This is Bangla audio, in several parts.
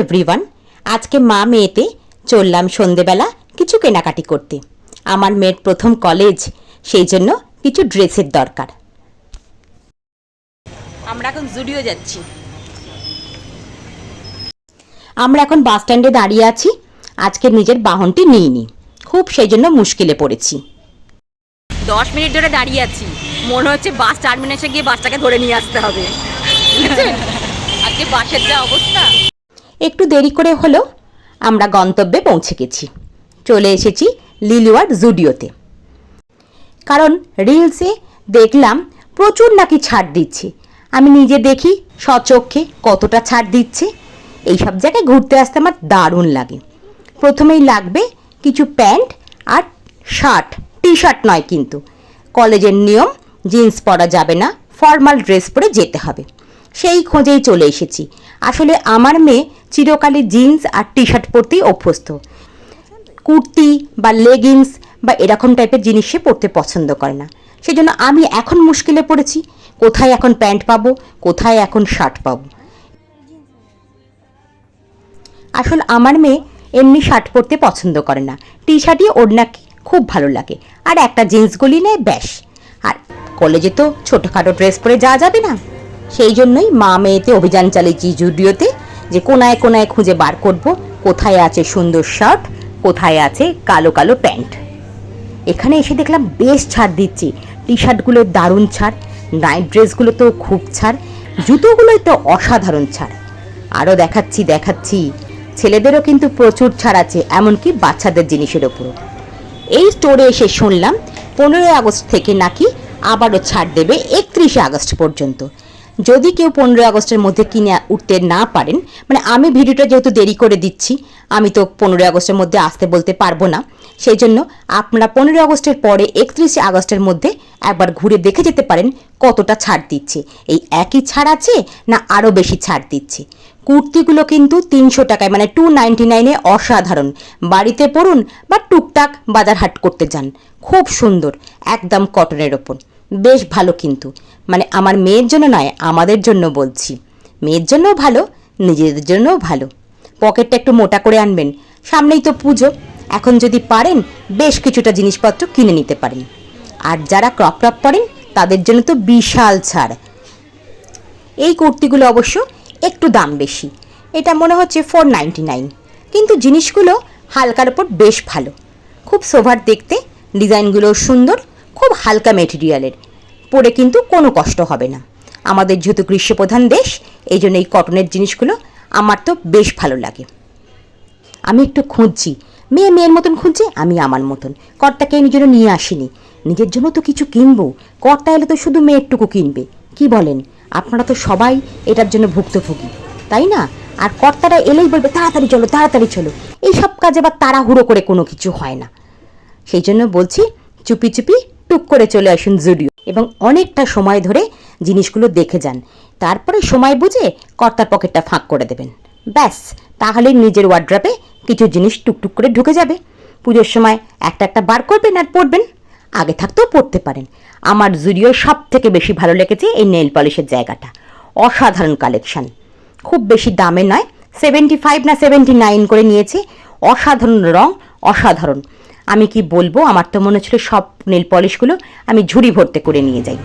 এভরিওয়ান আজকে মা মেয়েতে চললাম সন্ধেবেলা কিছু কেনাকাটি করতে। আমার মেয়ের প্রথম কলেজ সেই জন্য কিছু ড্রেসের দরকার। আমরা এখন জুডিও যাচ্ছি। আমরা এখন বাস স্ট্যান্ডে দাঁড়িয়ে আছি। আজকে নিজের বাহনটি নিইনি। খুব সেই জন্য মুশকিলে পড়েছি। দশ মিনিট ধরে দাঁড়িয়ে আছি। মনে হচ্ছে বাস টার্মিনেশে গিয়ে বাসটাকে ধরে নিয়ে আসতে হবে। আজকে বাসের যা অবস্থা। একটু দেরি করে হলেও আমরা গন্তব্যে পৌঁছে গেছি। চলে এসেছি লিলুয়ার জুডিওতে। কারণ রিলসে দেখলাম প্রচুর নাকি ছাড় দিচ্ছে। আমি নিজে দেখি সচক্ষে কতটা ছাড় দিচ্ছে। এই সব জায়গায় ঘুরতে আসতে আমার দারুণ লাগে। প্রথমেই লাগবে কিছু প্যান্ট আর শার্ট টি শার্ট নয় কিন্তু। কলেজের নিয়ম, জিন্স পরা যাবে না, ফর্মাল ড্রেস পরে যেতে হবে। সেই খোঁজেই চলে এসেছি। আসলে আমার মেয়ে চিরকালই জিন্স আর টি শার্ট পরতেই অভ্যস্ত। কুর্তি বা লেগিংস বা এরকম টাইপের জিনিস সে পরতে পছন্দ করে না। সেজন্য আমি এখন মুশকিলে পড়েছি, কোথায় এখন প্যান্ট পাবো, কোথায় এখন শার্ট পাবো। আসলে আমার মেয়ে এমনি শার্ট পরতে পছন্দ করে না। টি শার্টই ওর নাকি খুব ভালো লাগে। আর একটা জিন্সগুলি নেয়, ব্যাস। আর কলেজে তো ছোটোখাটো ড্রেস পরে যাওয়া যাবে না। সেই জন্যই মা মেয়েতে অভিযান চালিয়েছি জুডিওতে যে কোনায় কোনায় খুঁজে বার করব, কোথায় আছে সুন্দর শার্ট, কোথায় আছে কালো কালো প্যান্ট। এখানে এসে দেখলাম বেশ ছাড় দিচ্ছি টি শার্টগুলোর দারুণ ছাড়, নাইট ড্রেসগুলো তো খুব ছাড়, জুতোগুলোই তো অসাধারণ ছাড়। আরও দেখাচ্ছি দেখাচ্ছি, ছেলেদেরও কিন্তু প্রচুর ছাড় আছে, এমনকি বাচ্চাদের জিনিসের ওপরও। এই স্টোরে এসে শুনলাম, পনেরোই আগস্ট থেকে নাকি আবারও ছাড় দেবে একত্রিশে আগস্ট পর্যন্ত। যদি কেউ পনেরোই আগস্টের মধ্যে কিনে উঠতে না পারেন মানে আমি ভিডিওটা যেহেতু দেরি করে দিচ্ছি, আমি তো পনেরোই আগস্টের মধ্যে আসতে বলতে পারব না। সেই জন্য আপনারা পনেরোই আগস্টের পরে একত্রিশে আগস্টের মধ্যে একবার ঘুরে দেখে যেতে পারেন কতটা ছাড় দিচ্ছে। এই একই ছাড় আছে না আরও বেশি ছাড় দিচ্ছে? কুর্তিগুলো কিন্তু তিনশো টাকায় মানে টু নাইনটি নাইনে অসাধারণ। বাড়িতে পরুন বা টুকটাক বাজার হাট করতে যান। খুব সুন্দর, একদম কটনের ওপর। বেশ ভালো কিন্তু। মানে আমার মেয়ের জন্য নয়, আমাদের জন্য বলছি। মেয়ের জন্যও ভালো, নিজেদের জন্যও ভালো। পকেটটা একটু মোটা করে আনবেন। সামনেই তো পুজো। এখন যদি পারেন, বেশ কিছুটা জিনিসপত্র কিনে নিতে পারেন। আর যারা ক্রপ টপ পরেন, তাদের জন্য তো বিশাল ছাড়। এই কুর্তিগুলো অবশ্য একটু দাম বেশি। এটা মনে হচ্ছে ফোর নাইনটি নাইন কিন্তু জিনিসগুলো হালকার ওপর বেশ ভালো। খুব সোভার দেখতে ডিজাইনগুলো সুন্দর, খুব হালকা মেটেরিয়ালের পরে কিন্তু কোনো কষ্ট হবে না। আমাদের যেহেতু গ্রীষ্মপ্রধান দেশ, এই জন্য এই কটনের জিনিসগুলো আমার তো বেশ ভালো লাগে। আমি একটু খুঁজছি। মেয়ে মেয়ের মতন খুঁজছে, আমি আমার মতন। কর্তাকে নিজেরও নিয়ে আসিনি। নিজের জন্য তো কিছু কিনবো। কর্তা এলে তো শুধু মেয়েরটুকু কিনবে। কি বলেন? আপনারা তো সবাই এটার জন্য ভুক্তভোগী, তাই না? আর কর্তারা এলেই বলবে, তাড়াতাড়ি চলো তাড়াতাড়ি চলো। এই সব কাজে বা তাড়াহুড়ো করে কোনো কিছু হয় না। সেই জন্য বলছি, চুপি চুপি টুক করে চলে আসুন জুডিও। এবং অনেকটা সময় ধরে জিনিসগুলো দেখে যান। তারপরে সময় বুঝে কর্তার পকেটটা ফাঁক করে দেবেন। ব্যাস, তাহলে নিজের ওয়ার্ড্রপে কিছু জিনিস টুকটুক করে ঢুকে যাবে। পুজোর সময় একটা একটা বার করবেন আর পরবেন। আগে থাকতেও পড়তে পারেন। আমার জুডিওর সব থেকে বেশি ভালো লেগেছে এই নেল পলিশের জায়গাটা। অসাধারণ কালেকশন। খুব বেশি দামে নয় সেভেন্টি ফাইভ না সেভেন্টি নাইন করে নিয়েছে। অসাধারণ রং, অসাধারণ। আমি কি বলব? আমার তো মনে ছিল সব নেল পলিশগুলো আমি ঝুড়ি ভর্তি করে নিয়ে যাই।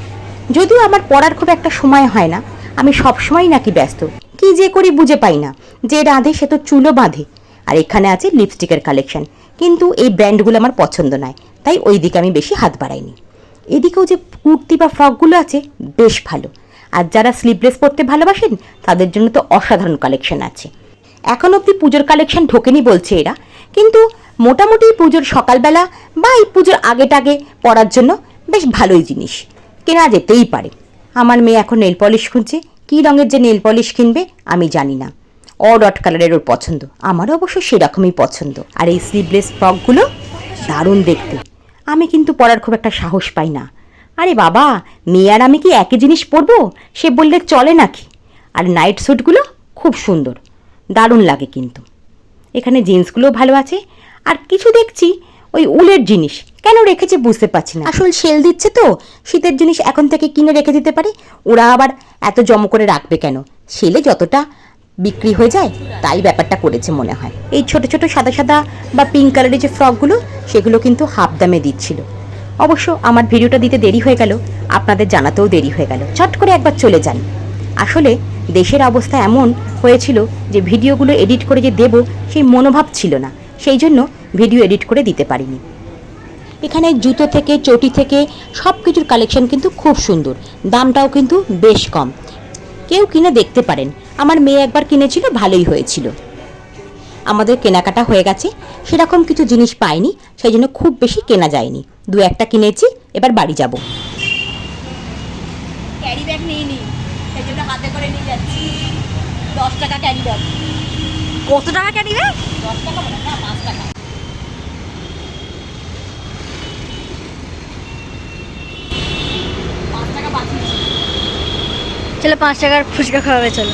যদিও আমার পড়ার খুব একটা সময় হয় না, আমি সব সময় নাকি ব্যস্ত। কি যে করি বুঝে পাই না, যে রাঁধে সে তো চুলো বাঁধে। আর এখানে আছে লিপস্টিকের কালেকশন কিন্তু এই ব্র্যান্ডগুলো আমার পছন্দ নয়, তাই ওই দিকে আমি বেশি হাত বাড়াইনি। এদিকেও যে কুর্তি বা ফ্রকগুলো আছে, বেশ ভালো। আর যারা স্লিভলেস পরতে ভালোবাসেন, তাদের জন্য তো অসাধারণ কালেকশন আছে। এখন অবধি পুজোর কালেকশন ঢোকেনি বলছে এরা কিন্তু মোটামুটি পুজোর সকালবেলা বা এই পুজোর আগে টাগে পরার জন্য বেশ ভালোই জিনিস। কেনা যেতেই পারে। আমার মেয়ে এখন নেল পলিশ খুঁজছে। কী রঙের যে নেল পলিশ কিনবে আমি জানি না। অডট কালারের ওর পছন্দ। আমারও অবশ্য সেরকমই পছন্দ। আর এই স্লিভলেস ফ্রকগুলো দারুণ দেখতে। আমি কিন্তু পরার খুব একটা সাহস পাই না। আরে বাবা, মেয়ে আর আমি কি একই জিনিস পরবো? সে বললে চলে নাকি? আর নাইট স্যুটগুলো খুব সুন্দর। দারুণ লাগে কিন্তু। এখানে জিন্সগুলো ভালো আছে। আর কিছু দেখছি, ওই উলের জিনিস। কেন রেখেছে বুঝতে পারছি না। আসল সেল দিচ্ছে তো, শীতের জিনিস এখন থেকে কিনে রেখে দিতে পারে। ওরা আবার এত জম করে রাখবে কেন? সেলে যতটা বিক্রি হয়ে যায়, তাই ব্যাপারটা করেছে মনে হয়। এই ছোট ছোট সাদা সাদা বা পিঙ্ক কালারের যে ফ্রকগুলো সেগুলো কিন্তু হাফ দামে দিচ্ছিল। অবশ্য আমার ভিডিওটা দিতে দেরি হয়ে গেল, আপনাদের জানাতেও দেরি হয়ে গেল। চট করে একবার চলে যান। আসলে দেশের অবস্থা এমন হয়েছিল যে ভিডিওগুলো এডিট করে যে দেব সেই মনোভাব ছিল না। সেই জন্য ভিডিও এডিট করে দিতে পারিনি। এখানে জুতো থেকে, চটি থেকে সব কিছুর কালেকশন কিন্তু খুব সুন্দর। দামটাও কিন্তু বেশ কম। কেউ কিনে দেখতে পারেন। আমার মেয়ে একবার কিনেছিল, ভালোই হয়েছিল। আমাদের কেনাকাটা হয়ে গেছে। সেরকম কিছু জিনিস পাইনি, সেই জন্য খুব বেশি কেনা যায়নি। দু একটা কিনেছি, এবার বাড়ি যাব। ক্যারি ব্যাগ নিয়ে সেই জন্য হাতে করে নিয়ে যাচ্ছি। দশ টাকা ক্যারি ব্যাগ। কত টাকা ক্যারি ব্যাগ? দশ টাকা বলে না পাঁচ টাকা। চলো পাঁচ টাকার ফুচকা খাওয়াবে চল।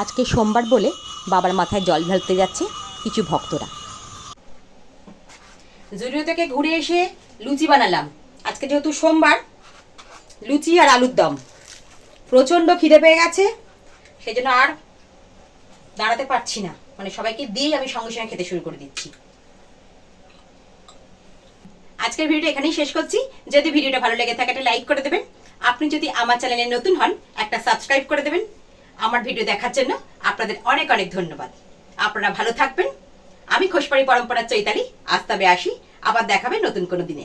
আজকে সোমবার বলে বাবার মাথায় জল ঢালতে যাচ্ছে কিছু ভক্তরা। জুডিও থেকে ঘুরে এসে লুচি বানালাম, আজকে যেহেতু সোমবার, লুচি আর আলুর দম। প্রচণ্ড খিদে পেয়ে গেছে সেই জন্য আর দাঁড়াতে পারছি না। মানে সবাইকে দিয়েই আমি সঙ্গে সঙ্গে খেতে শুরু করে দিচ্ছি। আজকের ভিডিওটা এখানেই শেষ করছি। যদি ভিডিওটা ভালো লেগে থাকে, একটা লাইক করে দেবেন। আপনি যদি আমার চ্যানেলে নতুন হন, একটা সাবস্ক্রাইব করে দেবেন। আমার ভিডিও দেখার জন্য আপনাদের অনেক অনেক ধন্যবাদ। আপনারা ভালো থাকবেন। আমি খোসপাড়ি পরম্পরার চৈতালি। আজ তবে আসি। আবার দেখাবে নতুন কোনো দিনে।